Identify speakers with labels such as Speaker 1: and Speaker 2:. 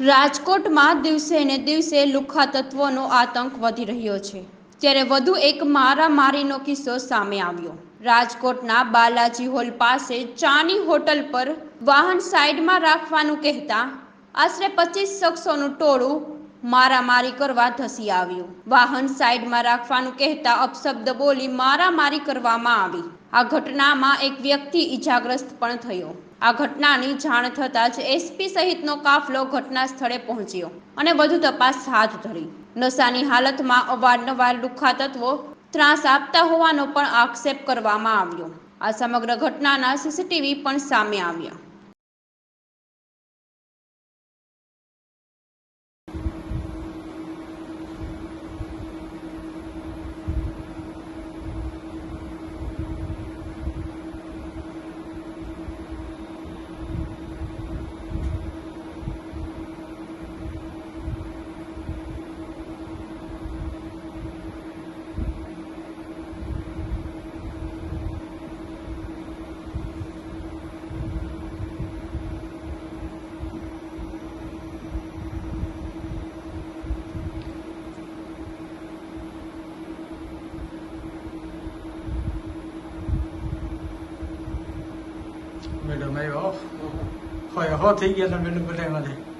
Speaker 1: રાજકોટમાં દિવસે ને દિવસે લુખ્ખા તત્વોનો આતંક વધી રહ્યો છે. ત્યારે વધુ એક મારામારીનો કિસ્સો સામે આવ્યો. રાજકોટના બાલાજી હોલ પાસે ચાની હોટલ પર વાહન સાઈડમાં રાખવાનું કહેતા આશરે પચીસ શખ્સોનું ટોળું મારામારી કરવા ધસી આવ્યો. વાહન સાઈડમાં રાખવાનું કહેતા અપશબ્દ બોલી મારામારી કરવામાં આવી. આ ઘટનામાં એક વ્યક્તિ ઈજાગ્રસ્ત પણ થયો. આ ઘટનાની જાણ થતાં જ એસપી સહિતનો કાફલો ઘટના સ્થળે પહોંચ્યો અને વધુ તપાસ હાથ ધરી. નશાની હાલતમાં અવારનવાર લુખ્ખા તત્વો ત્રાસ આપતા હોવાનો પણ આક્ષેપ કરવામાં આવ્યો. આ સમગ્ર ઘટનાના સીસીટીવી પણ સામે આવ્યા.
Speaker 2: મેડમ આવ્યો હોય હો થઈ ગયા મેડમ બધા એમાંથી